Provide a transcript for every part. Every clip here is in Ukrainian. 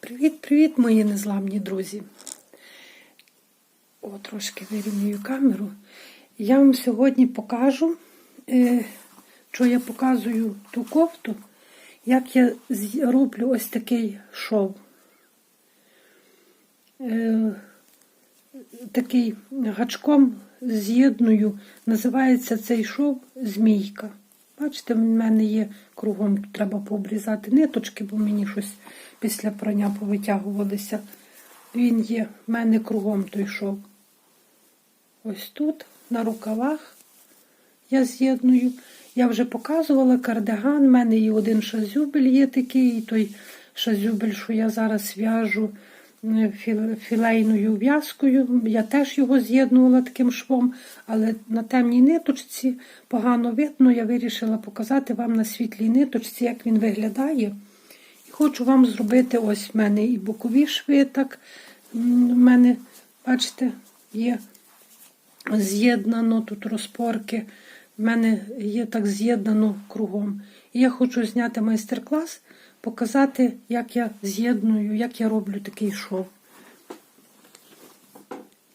Привіт-привіт, мої незламні друзі. О, трошки вирівнюю камеру. Я вам сьогодні покажу, е, що я показую ту кофту, як я роблю ось такий шов. Е, Такий гачком з'єдную, називається цей шов змійка. Бачите, в мене є кругом, треба пообрізати ниточки, бо мені щось після прання повитягувалися. Він є в мене кругом той шов. Ось тут, на рукавах я з'єдную. Я вже показувала кардиган, в мене і один шазюбель є такий, і той шазюбель, що я зараз в'яжу філейною в'язкою. Я теж його з'єднувала таким швом, але на темній ниточці погано видно. Я вирішила показати вам на світлій ниточці, як він виглядає. І хочу вам зробити ось в мене і бокові шви, так в мене, бачите, є з'єднано тут розпорки. В мене є так з'єднано кругом. І я хочу зняти майстер-клас, показати, як я з'єдную, як я роблю такий шов.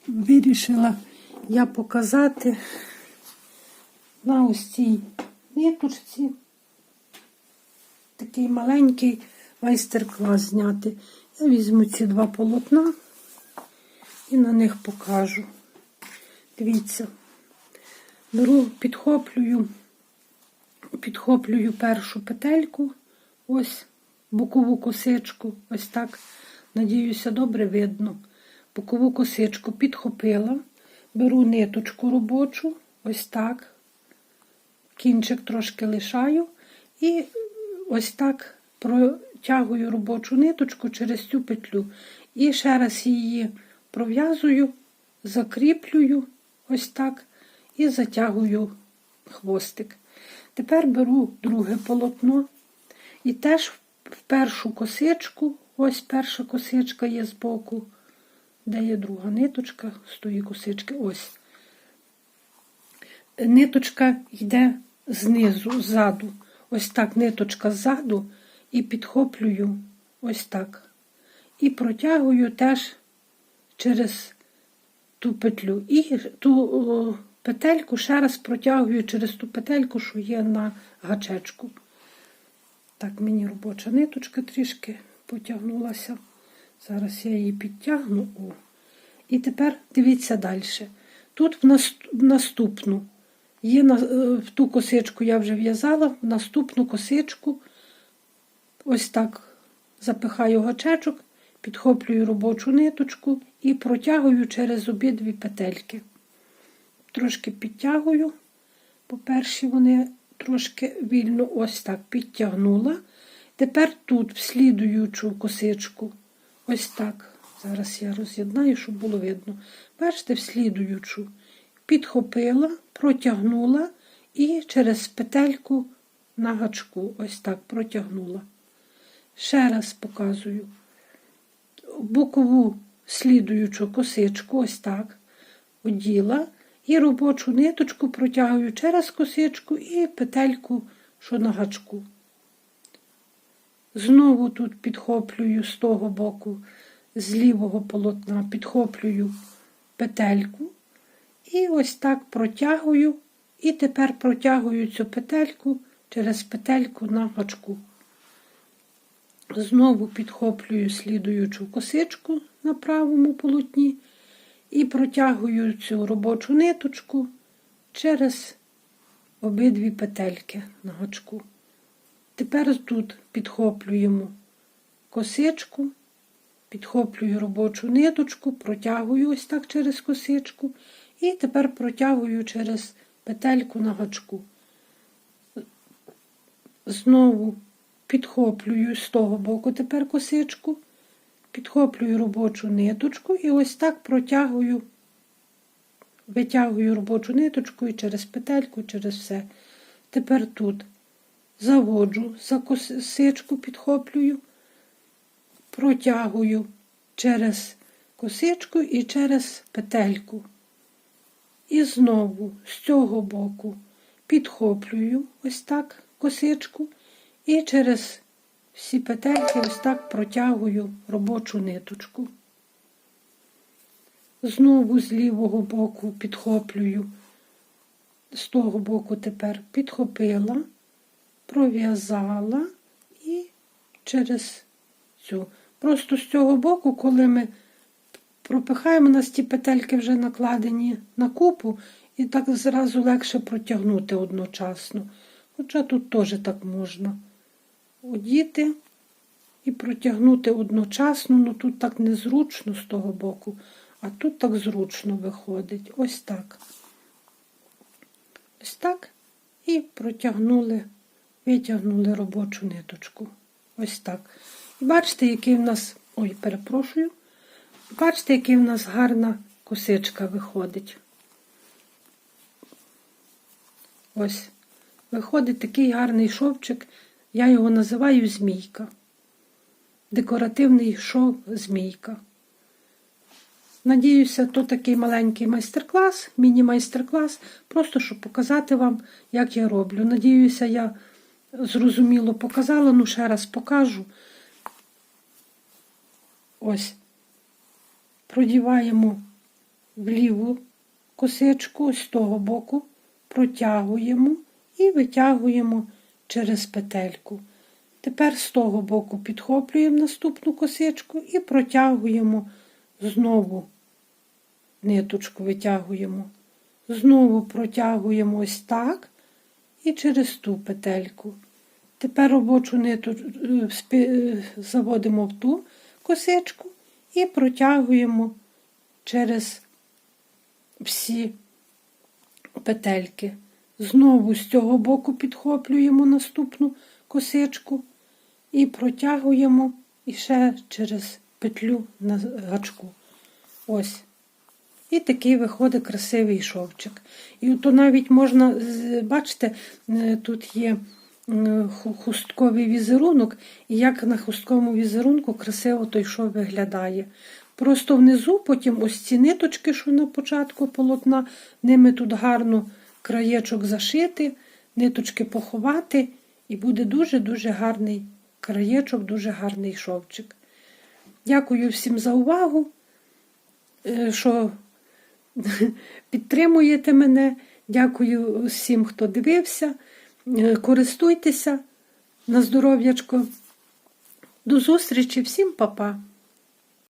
Вирішила я показати на ось цій ниточці такий маленький майстер-клас зняти. Я візьму ці два полотна і на них покажу. Дивіться, беру, підхоплюю, підхоплюю першу петельку, ось бокову косичку, ось так. Надіюся, добре видно. Бокову косичку підхопила, беру ниточку робочу, ось так. Кінчик трошки лишаю і ось так протягую робочу ниточку через цю петлю. І ще раз її пров'язую, закріплюю ось так і затягую хвостик. Тепер беру друге полотно і теж в першу косичку, ось перша косичка є збоку, де є друга ниточка з тої косички, ось. Ниточка йде знизу, ззаду. Ось так ниточка ззаду і підхоплюю ось так. І протягую теж через ту петлю. І ту петельку ще раз протягую через ту петельку, що є на гачечку. Так, мені робоча ниточка трішки потягнулася. Зараз я її підтягну. О. І тепер дивіться далі. Тут в, наступну. Є е, в ту косичку я вже в'язала, в наступну косичку ось так запихаю гачечок, підхоплюю робочу ниточку і протягую через обидві петельки. Трошки підтягую, по-перше, вони трошки вільно ось так підтягнула. Тепер тут в слідуючу косичку, ось так. Зараз я роз'єднаю, щоб було видно. Бачите, в слідуючу підхопила, протягнула і через петельку на гачку ось так протягнула. Ще раз показую бокову слідуючу косичку, ось так, оділа, і робочу ниточку протягую через косичку і петельку, що на гачку. Знову тут підхоплюю з того боку, з лівого полотна, підхоплюю петельку. І ось так протягую, і тепер протягую цю петельку через петельку на гачку. Знову підхоплюю слідуючу косичку на правому полотні і протягую цю робочу ниточку через обидві петельки на гачку. Тепер тут підхоплюємо косичку, підхоплюю робочу ниточку, протягую ось так через косичку, і тепер протягую через петельку на гачку. Знову підхоплюю з того боку тепер косичку, підхоплюю робочу ниточку і ось так протягую, витягую робочу ниточку і через петельку, через все. Тепер тут заводжу за косичку, підхоплюю, протягую через косичку і через петельку. І знову з цього боку підхоплюю ось так косичку і через всі петельки ось так протягую робочу ниточку. Знову з лівого боку підхоплюю, з того боку тепер підхопила, пров'язала і через цю. Просто з цього боку, коли ми пропихаємо, у нас ті петельки вже накладені на купу, і так зразу легше протягнути одночасно. Хоча тут теж так можна одіти і протягнути одночасно, ну тут так незручно з того боку, а тут так зручно виходить. Ось так. Ось так. І протягнули, витягнули робочу ниточку. Ось так. Бачите, який в нас, ой, перепрошую, бачите, який в нас гарна косичка виходить. Ось. Виходить такий гарний шовчик, я його називаю змійка. Декоративний шов змійка. Надіюся, то такий маленький майстер-клас, міні-майстер-клас, просто щоб показати вам, як я роблю. Надіюся, я зрозуміло показала, ну ще раз покажу. Ось. Продіваємо в ліву косичку, з того боку, протягуємо і витягуємо через петельку. Тепер з того боку підхоплюємо наступну косичку і протягуємо знову ниточку витягуємо. Знову протягуємо ось так і через ту петельку. Тепер робочу ниточку заводимо в ту косичку і протягуємо через всі петельки. Знову з цього боку підхоплюємо наступну косичку і протягуємо і ще через петлю на гачку. Ось. І такий виходить красивий шовчик. І то навіть можна, бачите, е, тут є хустковий візерунок, і як на хустковому візерунку красиво той шов виглядає. Просто внизу потім ось ці ниточки, що на початку полотна, ними тут гарно краєчок зашити, ниточки поховати, і буде дуже-дуже гарний краєчок, дуже гарний шовчик. Дякую всім за увагу, е, що підтримуєте мене. Дякую всім, хто дивився. Е, Користуйтеся на здоров'ячко. До зустрічі, всім па-па!